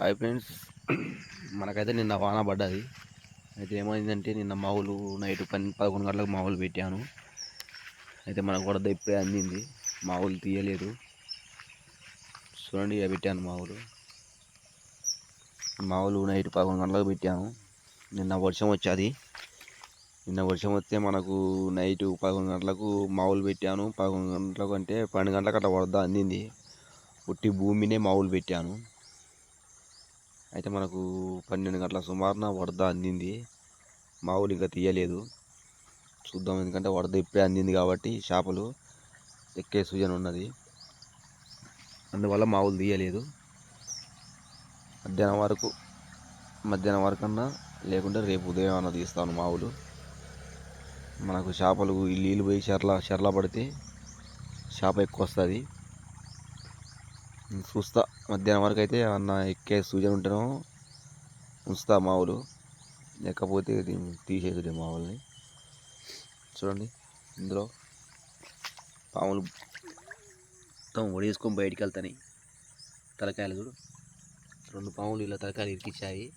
Hi friends. మనకైతే నిన్న వాన పడ్డది. అయితే ఏమైందంటే నిన్న మావులు నైట్ పని పదకొండు గంటలకు మావులు పెట్టాను. అయితే మనకు కూడా ఇప్పుడే అందింది. మావులు తీయలేదు. చూడండి ఇక పెట్టాను మావులు. మావులు నైట్ పదకొండు గంటలకు పెట్టాను. నిన్న వర్షం వచ్చేది. నిన్న వర్షం వస్తే మనకు నైట్ పదకొండు గంటలకు మావులు పెట్టాను. పదకొండు గంటలకు అంటే పన్నెండు గంటలకు అట్లా వరద అందింది. పుట్టి భూమినే మావులు పెట్టాను. అయితే మనకు పన్నెండు గంటల సుమారున వరద అందింది. మావులు ఇంకా తీయలేదు. చూద్దాం ఎందుకంటే వరద ఇప్పుడే అందింది కాబట్టి చేపలు ఎక్కే సూచన ఉన్నది. అందువల్ల మావులు తీయలేదు. మధ్యాహ్నం వరకు మధ్యాహ్నం వరకు అన్నా లేకుంటే రేపు ఉదయం అన్న తీస్తాను మావులు మనకు చేపలు ఈ నీళ్ళు పోయి చెర్ల చెర్ల పడితే చేప ఎక్కువ వస్తుంది. చూస్తా. మధ్యాహ్నం వరకు అయితే ఏమన్నా ఎక్కే సూచన ఉంటేనో ఉంచుతా మావులు. లేకపోతే తీసేది మావుల్ని. చూడండి. ఇందులో పాములు మొత్తం ఒడేసుకొని బయటికి వెళ్తాయి తలకాయలు చూడు. రెండు పాములు ఇలా తలకాయలు ఇరికిచ్చాయి.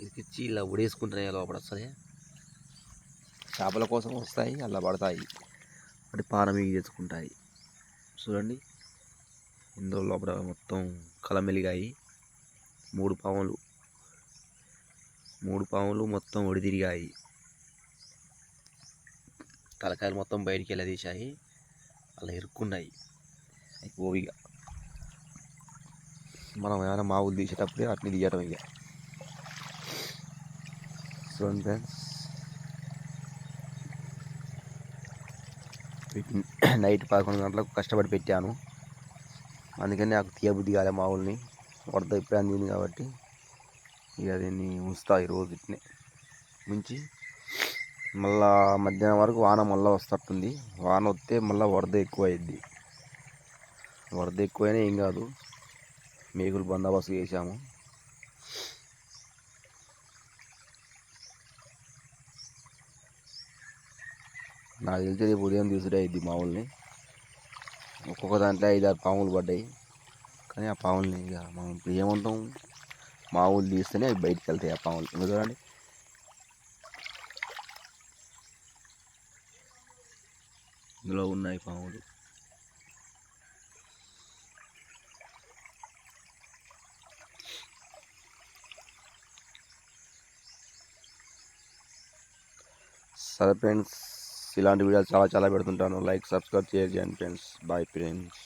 ఇరికిచ్చి ఇలా ఒడేసుకుంటున్నాయి లోపల వస్తాయి చేపల కోసం వస్తాయి అలా పడతాయి. వాటి పానం తెచ్చుకుంటాయి చూడండి. ఇందులో లోపల మొత్తం కలమెలిగాయి. మూడు పాములు. మూడు పాములు మొత్తం ఒడిదిరిగాయి. తలకాయలు మొత్తం బయటికి వెళ్ళ తీశాయి అలా ఇరుక్కున్నాయి. అవి మనం ఏమైనా మావులు తీసేటప్పుడే అట్ని తీయటం ఇక. So friends. నైట్ పదకొండు గంటలకు కష్టపడి పెట్టాను. అందుకని నాకు తీయబుద్ధి కాలే మావుల్ని. వరద ఇప్పుడే అందింది కాబట్టి ఇక దీన్ని ఉంచుతా ఈరోజు ఇట్నే. ఉంచి మళ్ళా మధ్యాహ్నం వరకు వాన మళ్ళీ వస్తట్టుంది. వాన వస్తే మళ్ళీ వరద ఎక్కువ అయింది వరద ఎక్కువైనా ఏం కాదు. మేకులు బందోబస్తు చేశాము. నాకు తెలిసి రేపు ఉదయం తీసుకురా అయింది మామూలుని ఒక్కొక్క దాంట్లో ఐదు ఆరు పాములు పడ్డాయి. కానీ ఆ పాముల్ని ఇక మనం ఇప్పుడు ఏమంటాం? మామూలు తీస్తేనే అవి బయటికి వెళ్తాయి ఆ పాములు. ఇంకా చూడండి. ఇందులో ఉన్నాయి పాములు. సరే ఫ్రెండ్స్ ఇలాంటి వీడియోలు చాలా చాలా పెడుతుంటాను. లైక్ సబ్స్క్రైబ్ చేయండి ఫ్రెండ్స్ బాయ్ ఫ్రెండ్స్